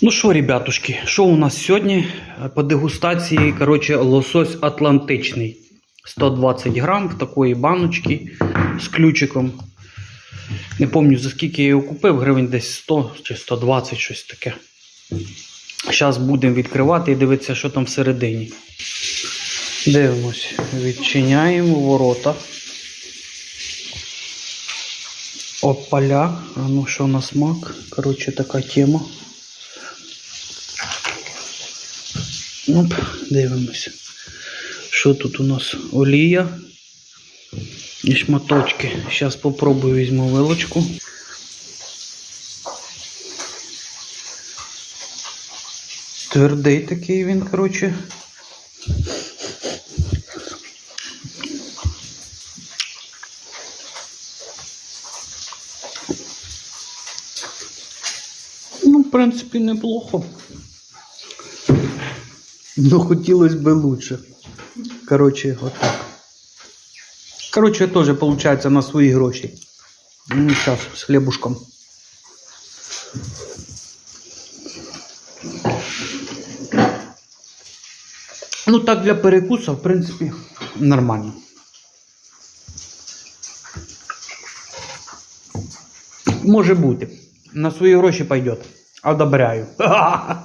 Ну що, ребятушки, що у нас сьогодні по дегустації, коротше, лосось атлантичний. 120 грам в такої баночки з ключиком. Не пам'ятаю за скільки я його купив, гривень десь 100 чи 120, щось таке. Зараз будемо відкривати і дивитися, що там всередині. Дивимось, відчиняємо ворота. Опаля. А ну що на смак? Коротше, така тема. Оп, дивимося. Що тут у нас? Олія і шматочки. Зараз попробую візьму вилочку. Твердий такий він, коротше. Ну, в принципі, неплохо. Ну, хотілося б лучше. Коротше, отак. Коротше, теж виходить на свої гроші. Ну, зараз з хлібушком. Ну, так для перекуса, в принципі, нормально. Може бути. На свої гроші пойдет. Одобряю.